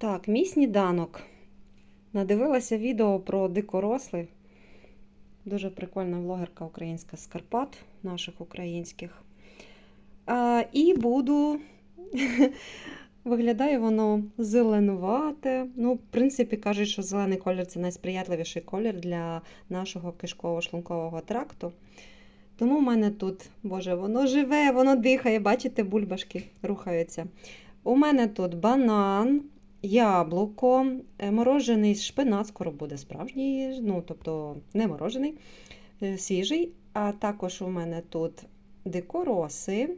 Так, мій сніданок. Надивилася відео про дикоросли. Дуже прикольна влогерка українська з Карпат, наших українських. А, і буду. Виглядає воно зеленувате. Ну, в принципі, кажуть, що зелений колір це найсприятливіший колір для нашого кишково-шлункового тракту. Тому в мене тут, боже, воно живе, воно дихає, бачите, бульбашки рухаються. У мене тут банан, яблуко, е, морожений шпинат, скоро буде справжній, ну, тобто не морожений, е, свіжий. А також у мене тут дикороси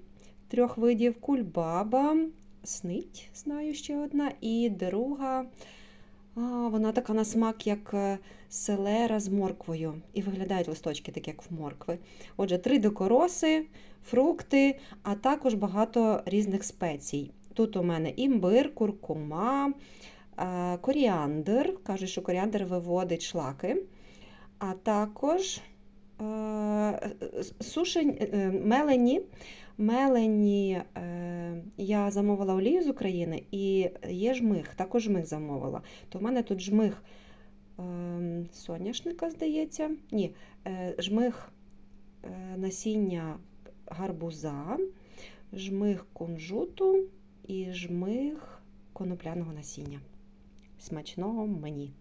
трьох видів, кульбаба, снить, знаю ще одна, і друга. А, вона така на смак, як е, селера з морквою. І виглядають листочки, так як в моркви. Отже, три дикороси, фрукти, а також багато різних спецій. Тут у мене імбир, куркума, е, коріандр. Кажуть, що коріандр виводить шлаки. А також е, сушень, е, мелені. Мелені я замовила олію з України і є жмих, також жмих замовила. То в мене тут жмих соняшника, здається. Ні, жмих насіння гарбуза, жмих кунжуту і жмих конопляного насіння. Смачного мені!